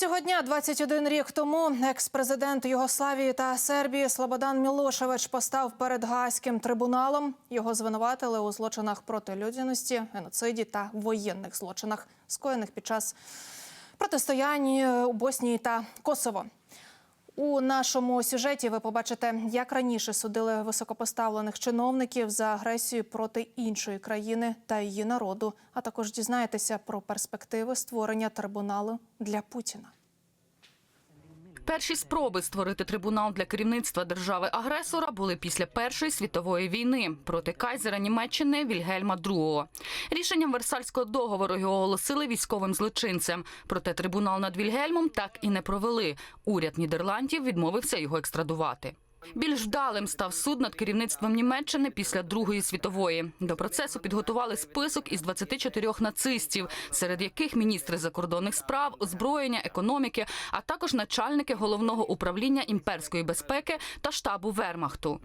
Цього дня, 21 рік тому, екс-президент Югославії та Сербії Слободан Мілошевич постав перед Гаазьким трибуналом. Його звинуватили у злочинах проти людяності, геноциді та воєнних злочинах, скоєних під час протистояння у Боснії та Косово. У нашому сюжеті ви побачите, як раніше судили високопоставлених чиновників за агресію проти іншої країни та її народу. А також дізнаєтеся про перспективи створення трибуналу для Путіна. Перші спроби створити трибунал для керівництва держави-агресора були після Першої світової війни проти кайзера Німеччини Вільгельма II. Рішенням Версальського договору його оголосили військовим злочинцем. Проте трибунал над Вільгельмом так і не провели. Уряд Нідерландів відмовився його екстрадувати. Більш вдалим став суд над керівництвом Німеччини після Другої світової. До процесу підготували список із 24 нацистів, серед яких міністри закордонних справ, озброєння, економіки, а також начальники головного управління імперської безпеки та штабу Вермахту.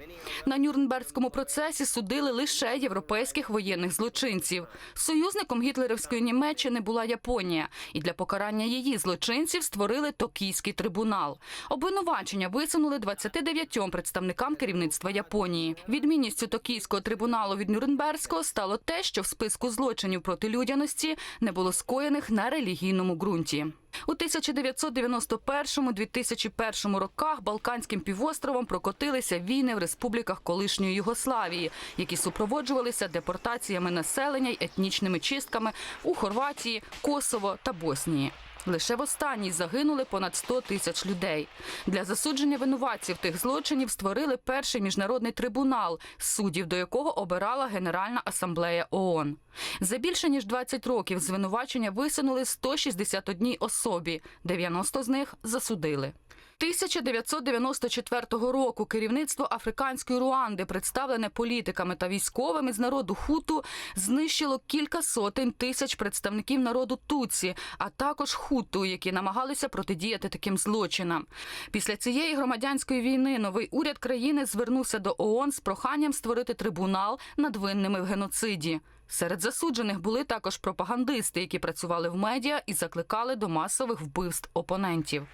На Нюрнбергському процесі судили лише європейських воєнних злочинців. Союзником гітлерівської Німеччини була Японія, і для покарання її злочинців створили Токійський трибунал. Обвинувачення висунули 29 представникам керівництва Японії. Відмінністю Токійського трибуналу від Нюрнберзького стало те, що в списку злочинів проти людяності не було скоєних на релігійному ґрунті. У 1991-2001 роках Балканським півостровом прокотилися війни в республіках колишньої Югославії, які супроводжувалися депортаціями населення й етнічними чистками у Хорватії, Косово та Боснії. Лише в останній загинули понад 100 тисяч людей. Для засудження винуватців тих злочинів створили перший міжнародний трибунал, суддів до якого обирала Генеральна асамблея ООН. За більше ніж 20 років звинувачення висунули 161 особі, 90 з них засудили. 1994 року керівництво африканської Руанди, представлене політиками та військовими з народу хуту, знищило кілька сотень тисяч представників народу Туці, а також хуту, які намагалися протидіяти таким злочинам. Після цієї громадянської війни новий уряд країни звернувся до ООН з проханням створити трибунал над винними в геноциді. Серед засуджених були також пропагандисти, які працювали в медіа і закликали до масових вбивств опонентів.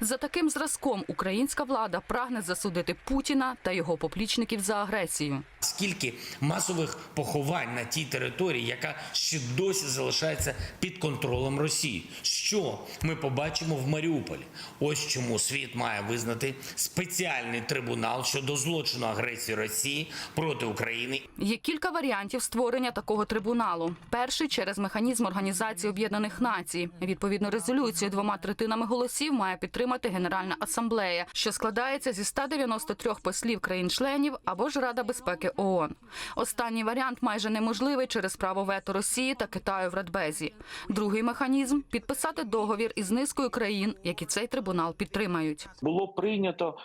За таким зразком українська влада прагне засудити Путіна та його поплічників за агресію. Скільки масових поховань на тій території, яка ще досі залишається під контролем Росії? Що ми побачимо в Маріуполі? Ось чому світ має визнати спеціальний трибунал щодо злочину агресії Росії проти України Є кілька варіантів створення такого трибуналу. Перший через механізм Організації Об'єднаних Націй. Відповідно, резолюцію двома третинами голосів має підтримати Генеральна асамблея, що складається зі 193 послів країн-членів або ж Рада безпеки ООН. Останній варіант майже неможливий через право вето Росії та Китаю в Радбезі. Другий механізм підписати договір із низкою країн, які цей трибунал підтримають. було прийнято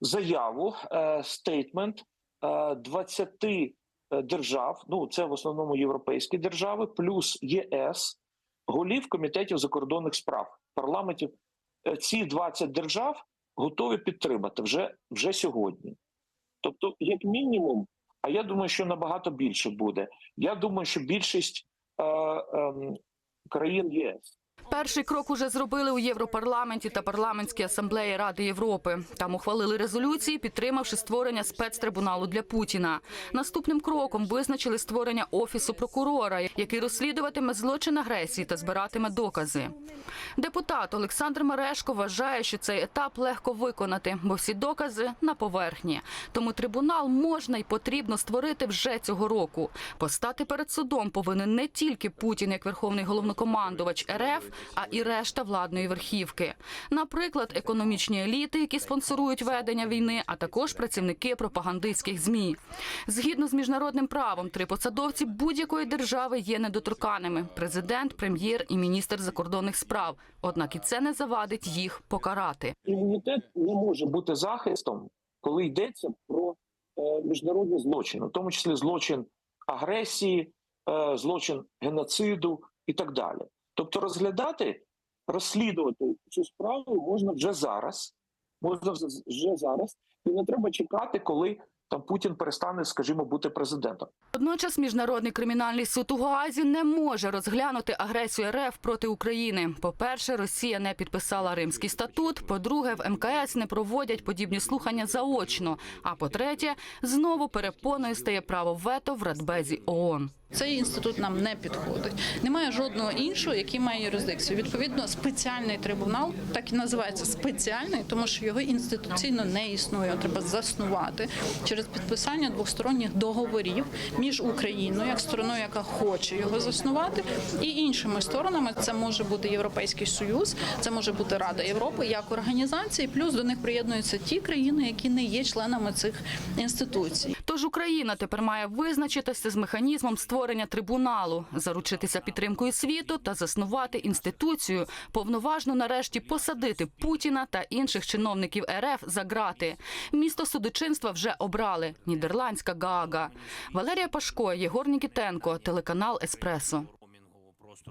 заяву е, стейтмент е, 20 держав. Ну це в основному європейські держави, плюс ЄС, голів комітетів закордонних справ парламентів. Е, Ці 20 держав готові підтримати вже, вже сьогодні. Тобто, як мінімум, а я думаю, що набагато більше буде. Я думаю, що більшість е, е, країн ЄС. Перший крок уже зробили у Європарламенті та парламентській асамблеї Ради Європи. Там ухвалили резолюції, підтримавши створення спецтрибуналу для Путіна. Наступним кроком визначили створення офісу прокурора, який розслідуватиме злочин агресії та збиратиме докази. Депутат Олександр Мерешко вважає, що цей етап легко виконати, бо всі докази на поверхні. Тому трибунал можна і потрібно створити вже цього року. Постати перед судом повинен не тільки Путін як верховний головнокомандувач РФ, а і решта владної верхівки. Наприклад, економічні еліти, які спонсорують ведення війни, а також працівники пропагандистських змі. Згідно з міжнародним правом, три посадовці будь-якої держави є недоторканими: президент, прем'єр і міністр закордонних справ. Однак і це не завадить їх покарати. імунітет не може бути захистом, коли йдеться про е, міжнародні злочини, в тому числі злочин агресії, е, злочин геноциду і так далі. Тобто, розглядати, розслідувати цю справу можна вже зараз, можна вже зараз, і не треба чекати, коли там Путін перестане, скажімо, бути президентом. Водночас міжнародний кримінальний суд у Гаазі не може розглянути агресію РФ проти України. По-перше, Росія не підписала Римський статут. По-друге, в МКС не проводять подібні слухання заочно. А по-третє, знову перепоною стає право вето в Радбезі ООН. Цей інститут нам не підходить. Немає жодного іншого, який має юрисдикцію. Відповідно, спеціальний трибунал так і називається спеціальний, тому що його інституційно не існує. Його треба заснувати через підписання двосторонніх договорів між Україною, як стороною, яка хоче його заснувати, і іншими сторонами. Це може бути Європейський Союз, це може бути Рада Європи як організації. Плюс до них приєднуються ті країни, які не є членами цих інституцій. Тож Україна тепер має визначитися з механізмом створення трибуналу, заручитися підтримкою світу та заснувати інституцію, повноважно нарешті посадити Путіна та інших чиновників РФ за грати. Місто судочинства вже обрали нідерландська Гаага. Валерія Пашко, Єгор Нікітенко, телеканал Еспресо.